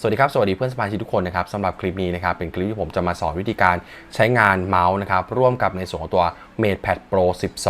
สวัสดีครับ สวัสดีเพื่อนสมาชิกทุกคนนะครับสำหรับคลิปนี้นะครับเป็นคลิปที่ผมจะมาสอนวิธีการใช้งานเมาส์นะครับร่วมกับในส่วนของตัว MatePad Pro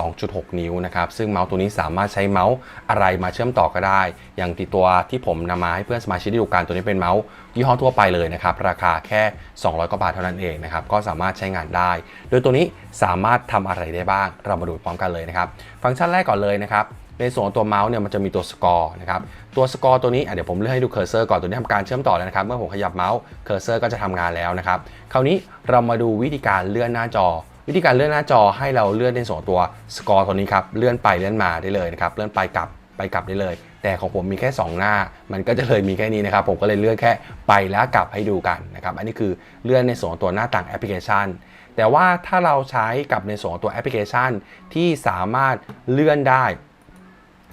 12.6 นิ้วนะครับซึ่งเมาส์ตัวนี้สามารถใช้เมาส์อะไรมาเชื่อมต่อก็ได้ อย่างที่ตัวที่ผมนำมาให้เพื่อนสมาชิกได้ดูกันตัวนี้เป็นเมาส์ยี่ห้อทั่วไปเลยนะครับราคาแค่ 200 กว่าบาทเท่านั้นเองนะครับก็สามารถใช้งานได้ โดยตัวนี้สามารถทำอะไรได้บ้าง เรามาดูพร้อมกันเลยนะครับฟังก์ชันแรกก่อนเลยนะครับ ในส่วนตัวเมาส์เนี่ยมันจะมีตัวสกอร์นะครับตัวสกอร์ตัวนี้เดี๋ยวผมเลือกให้ดูเคอร์เซอร์ก่อนตัวนี้ทำการเชื่อมต่อแล้วนะครับ เมื่อผมขยับเมาส์เคอร์เซอร์ก็จะทำงานแล้วนะครับคราวนี้เรามาดูวิธีการเลื่อนหน้าจอ วิธีการเลื่อนหน้าจอให้เราเลื่อนในส่วนตัวสกอร์ตัวนี้ครับเลื่อนไปเลื่อนมาได้เลยนะครับเลื่อนไปกลับไปกลับได้เลย แต่ของผมมีแค่ 2 หน้า มันก็จะเลยมีแค่นี้นะครับ ผมก็เลยเลื่อนแค่ไปแล้วกลับให้ดูกันนะครับอันนี้คือเลื่อนในส่วนตัวหน้าต่างแอปพลิเคชัน แต่ว่าถ้าเราใช้กับในส่วนตัวแอปพลิเคชันที่สามารถเลื่อนได้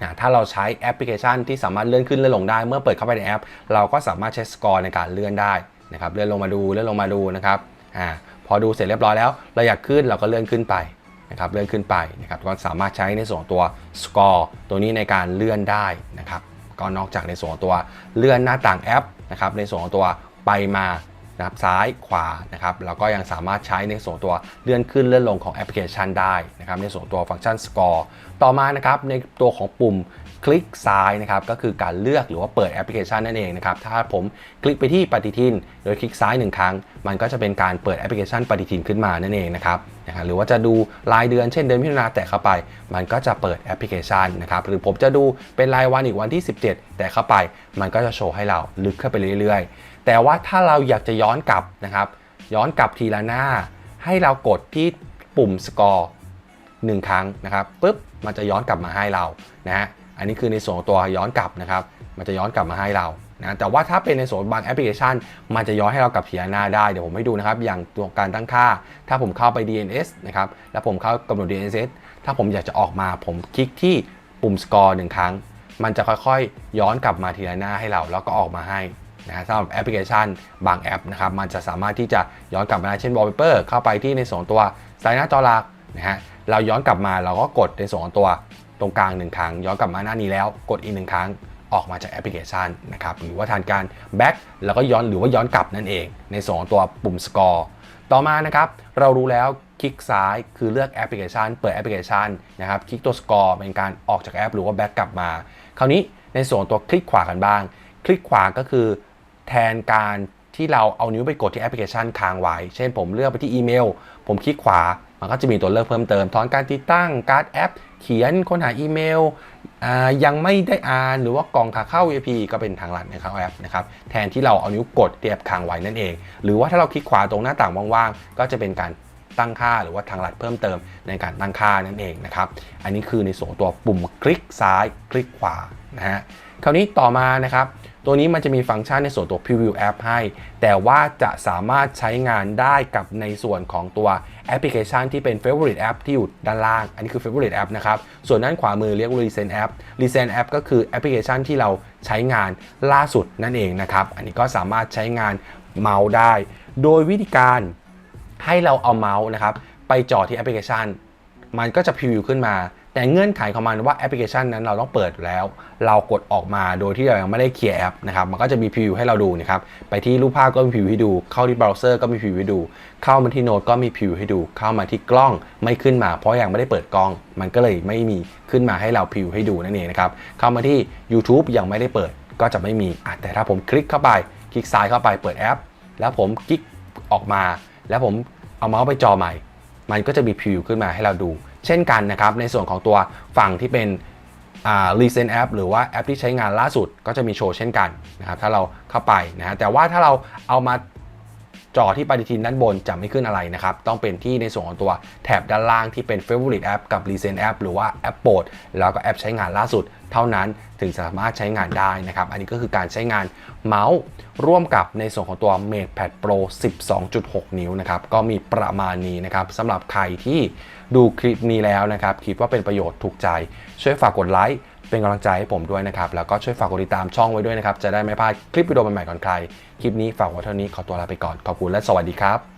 อ่าถ้าเราใช้แอปพลิเคชันที่สามารถเลื่อนขึ้นเลื่อนลงได้ เมื่อเปิดเข้าไปในแอป เราก็สามารถใช้สกอร์ในการเลื่อนได้นะครับเลื่อนลงมาดูเลื่อนลงมาดูนะครับอ่าพอดูเสร็จเรียบร้อยแล้ว เราอยากขึ้นเราก็เลื่อนขึ้นไปนะครับเลื่อนขึ้นไปนะครับก็สามารถใช้ในส่วนตัวสกอร์ตัวนี้ในการเลื่อนได้นะครับก็นอกจากในส่วนตัวเลื่อนหน้าต่างแอปนะครับในส่วนตัวไปมา นะครับซ้ายขวานะครับเราก็ยังสามารถใช้ในส่วนตัวเลื่อนขึ้นเลื่อนลงของแอปพลิเคชันได้นะครับในส่วนตัวฟังก์ชันสกอร์ต่อมานะครับในตัวของปุ่ม คลิกซ้ายนะครับก็คือการเลือกหรือว่าเปิดแอปพลิเคชันนั่นเองนะครับถ้าผมคลิกไปที่ปฏิทิน โดยคลิกซ้ายหนึ่งครั้ง มันก็จะเป็นการเปิดแอปพลิเคชันปฏิทินขึ้นมานั่นเองนะครับนะครับหรือว่าจะดูรายเดือนเช่นเดือนมิถุนาแตะเข้าไป มันก็จะเปิดแอปพลิเคชันนะครับหรือผมจะดูเป็นรายวันอีกวันที่ 17 แต่เข้าไป มันก็จะโชว์ให้เราลึกเข้าไปเรื่อยๆ แต่ว่าถ้าเราอยากจะย้อนกลับนะครับย้อนกลับทีละหน้า ให้เรากดที่ปุ่มสกอร์หนึ่งครั้งนะครับปุ๊บมันจะย้อนกลับมาให้เรานะฮะ อันนี้คือในส่วนของตัวย้อนกลับนะครับ มันจะย้อนกลับมาให้เรานะแต่ว่าถ้าเป็นในส่วนบางแอปพลิเคชัน มันจะย้อนให้เรากลับทีละหน้าได้ เดี๋ยวผมให้ดูนะครับ อย่างตัวการตั้งค่า ถ้าผมเข้าไป DNS นะครับ แล้วผมเข้ากำหนด DNS ถ้าผมอยากจะออกมา ผมคลิกที่ปุ่มสกอร์หนึ่งครั้ง มันจะค่อยๆ ย้อนกลับมาทีละหน้าให้เรา แล้วก็ออกมาให้นะสำหรับแอปพลิเคชันบางแอปนะครับ มันจะสามารถที่จะย้อนกลับมาได้ เช่น wallpaper เข้าไปที่ในส่วนตัวสายหน้าจอหลักนะฮะ เราย้อนกลับมาเราก็กดในส่วนตัว ตรงกลางหนึ่งครั้งย้อนกลับมาหน้านี้แล้วกดอีกหนึ่งครั้งออกมาจากแอปพลิเคชันนะครับหรือว่าทานการ back แล้วก็ย้อนหรือว่าย้อนกลับนั่นเอง ในส่วนของตัวปุ่ม score ต่อมานะครับเรารู้แล้วคลิกซ้ายคือเลือกแอปพลิเคชัน เปิดแอปพลิเคชันนะครับคลิกตัว score เป็นการออกจากแอป หรือว่า back กลับมา คราวนี้ในส่วนตัวคลิกขวากันบ้าง คลิกขวาก็คือ แทนการที่เราเอานิ้วไปกดที่แอปพลิเคชันค้างไว้ เช่นผมเลือกไปที่อีเมล ผมคลิกขวา มันก็จะมีตัวเลือกเพิ่มเติมถอนการติดตั้งการ์ดแอป เขียนค้นหาอีเมลยังไม่ได้อ่านหรือว่ากล่องขาเข้า VIP ก็เป็นทางลัดในเข้าแอปนะครับแทนที่เราเอานิ้วกดที่แอปค้างไว้นั่นเอง หรือว่าถ้าเราคลิกขวาตรงหน้าต่างว่างๆ ก็จะเป็นการตั้งค่าหรือว่าทางลัดเพิ่มเติมในการตั้งค่านั่นเองนะครับ อันนี้คือในส่วนตัวปุ่มคลิกซ้ายคลิกขวานะฮะคราวนี้ต่อมานะครับ ตัวนี้มันจะมีฟังก์ชันในส่วนตัว Preview App ให้ แต่ว่าจะสามารถใช้งานได้กับในส่วนของตัว แอปพลิเคชันที่เป็น Favorite App ที่อยู่ด้านล่าง อันนี้คือ Favorite App นะครับ ส่วนด้านขวามือเรียกว่า Recent App Recent App ก็คือแอปพลิเคชันที่เราใช้งานล่าสุดนั่นเองนะครับ อันนี้ก็สามารถใช้งานเมาส์ได้ โดยวิธีการให้เราเอาเมาส์นะครับไปจ่อที่แอปพลิเคชัน มันก็จะพรีวิวขึ้นมา แต่เงื่อนไขของมันว่าแอปพลิเคชันนั้นเราต้องเปิดแล้ว เรากดออกมาโดยที่เรายังไม่ได้เคลียร์แอปนะครับ มันก็จะมีพรีวิวให้เราดูนะครับ ไปที่รูปภาพก็มีพรีวิวให้ดู เข้าที่เบราว์เซอร์ก็มีพรีวิวให้ดู เข้ามาที่โน้ตก็มีพรีวิวให้ดู เข้ามาที่กล้องไม่ขึ้นมา เพราะยังไม่ได้เปิดกล้อง มันก็เลยไม่มีขึ้นมาให้เราพรีวิวให้ดูนั่นเองนะครับ เข้ามาที่ YouTube ยังไม่ได้เปิดก็จะไม่มี แต่ถ้าผมคลิกเข้าไป คลิกซ้ายเข้าไปเปิดแอป แล้วผมคลิกออกมา แล้วผมเอาเมาส์ไปจอใหม่ มันก็จะมีพรีวิวขึ้นมาให้เราดู เช่นกันนะครับในส่วนของตัวฝั่งที่เป็นอ่า recent app หรือว่าแอปที่ใช้งานล่าสุดก็จะมีโชว์เช่นกันนะครับถ้าเราเข้าไปนะฮะแต่ว่าถ้าเราเอามา จอที่ปฏิทินด้านบนจะไม่ขึ้นอะไรนะครับ ต้องเป็นที่ในส่วนของตัวแถบด้านล่างที่เป็น favorite app กับ recent app หรือว่าแอปโปรดแล้วก็แอปใช้งานล่าสุด เท่านั้นถึงสามารถใช้งานได้นะครับ อันนี้ก็คือการใช้งานเมาส์ร่วมกับในส่วนของตัว MatePad Pro 12.6 นิ้วนะครับ ก็มีประมาณนี้นะครับสำหรับใครที่ดูคลิปนี้แล้วนะครับ คิดว่าเป็นประโยชน์ถูกใจ ช่วยฝากกดไลค์ เป็นกำลังใจให้ผมด้วยนะครับ แล้วก็ช่วยฝากกดติดตามช่องไว้ด้วยนะครับ จะได้ไม่พลาดคลิปวิดีโอใหม่ๆก่อนใคร คลิปนี้ฝากไว้เท่านี้ขอตัวลาไปก่อน ขอบคุณและสวัสดีครับ